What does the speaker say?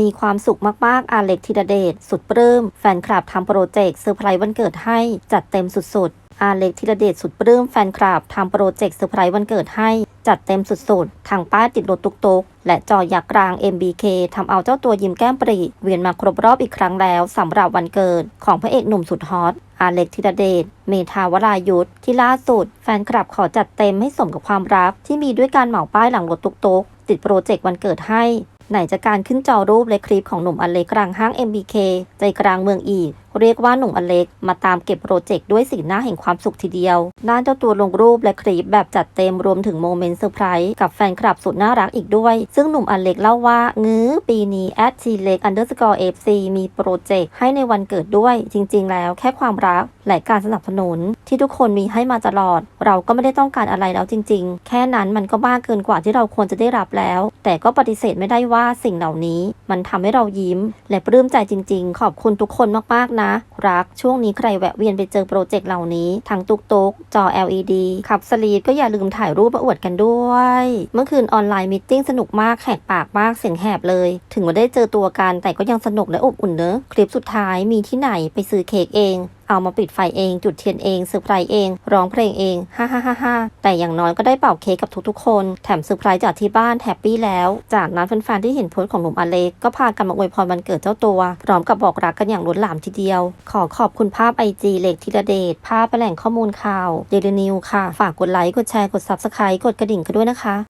มีความสุขมากๆอาเล็กธีรเดชสุดปลื้มแฟนคลับทำโปรเจกต์เซอร์ไพรส์วันเกิดให้จัดเต็มสุดๆอาเล็กธีรเดชสุดปลื้มแฟนคลับทำโปรเจกต์เซอร์ไพรส์วันเกิดให้จัดเต็มสุดๆทางป้ายติดรถตุกๆและจอยักษ์กลาง MBK ทำเอาเจ้าตัวยิ้มแก้มปรี เวียนมาครบรอบอีกครั้งแล้วสำหรับวันเกิด ของพระเอกหนุ่มสุดฮอตอาเล็กธีรเดช เมธาวรายุทธที่ล่าสุด แฟนคลับขอจัดเต็มให้สมกับความรัก ที่มีด้วยการเหมาป้ายหลังรถตุกๆติดโปรเจกต์วันเกิดให้ ไหนจะการขึ้นจอรูปและคลิปของหนุ่มอเล็กกลางห้าง MBK ใจกลางเมืองอีก เรียกว่าหนุ่มอเล็กมาตามเก็บโปรเจกต์ด้วยสีหน้าแห่งความสุขทีเดียวด้านเจ้าตัวลงรูปและคลิปแบบจัดเต็มรวมถึงโมเมนต์เซอร์ไพรส์กับแฟนคลับสุดน่ารักอีกด้วย ซึ่งหนุ่มอเล็กเล่าว่า งื้อปีนี้ at t l e x underscore fc มีโปรเจกต์ให้ในวันเกิดด้วยจริง ๆ แล้วแค่ความรักและการสนับสนุน ที่ทุกคนมีให้มาตลอด เราก็ไม่ได้ต้องการอะไรแล้วจริง ๆ แค่นั้นมันก็มากเกินกว่าที่เราควรจะได้รับแล้ว แต่ก็ปฏิเสธไม่ได้ว่าสิ่งเหล่านี้ มันทำให้เรายิ้ม และปลื้มใจจริง ๆ ขอบคุณทุกคนมากๆนะนะ รัก ช่วงนี้ใครแวะเวียนไปเจอโปรเจกต์เหล่านี้ ทั้งตุกตุกจอ LED ขับสลีดก็อย่าลืมถ่ายรูปมาอวดกันด้วย เมื่อคืนออนไลน์มิทติ้งสนุกมากแหกปากมากเสียงแหบเลย ถึงว่าได้เจอตัวกันแต่ก็ยังสนุกและอบอุ่นเนอะคลิปสุดท้ายมีที่ไหนไปซื้อเค้กเองเอามาปิดไฟเอง จุดเทียนเองเซอร์ไพรส์เอง ร้องเพลงเองฮ่าฮ่าฮ่าฮ่าแต่อย่างน้อยก็ได้เป่าเค้กกับทุกๆ คน แถมเซอร์ไพรส์จากที่บ้านแฮปปี้แล้ว จากนั้นแฟนๆที่เห็นโพสต์ของหนุ่มอเล็กก็พากันมาอวยพรวันเกิดเจ้าตัว พร้อมกับบอกรักกันอย่างล้นหลามทีเดียวขอขอบคุณภาพไอจีเล็กธีรเดชภาพแหล่งข้อมูลข่าวเดลินิวค่ะ ฝากกดไลค์ กดแชร์ กด Subscribe กดกระดิ่งกันด้วยนะคะ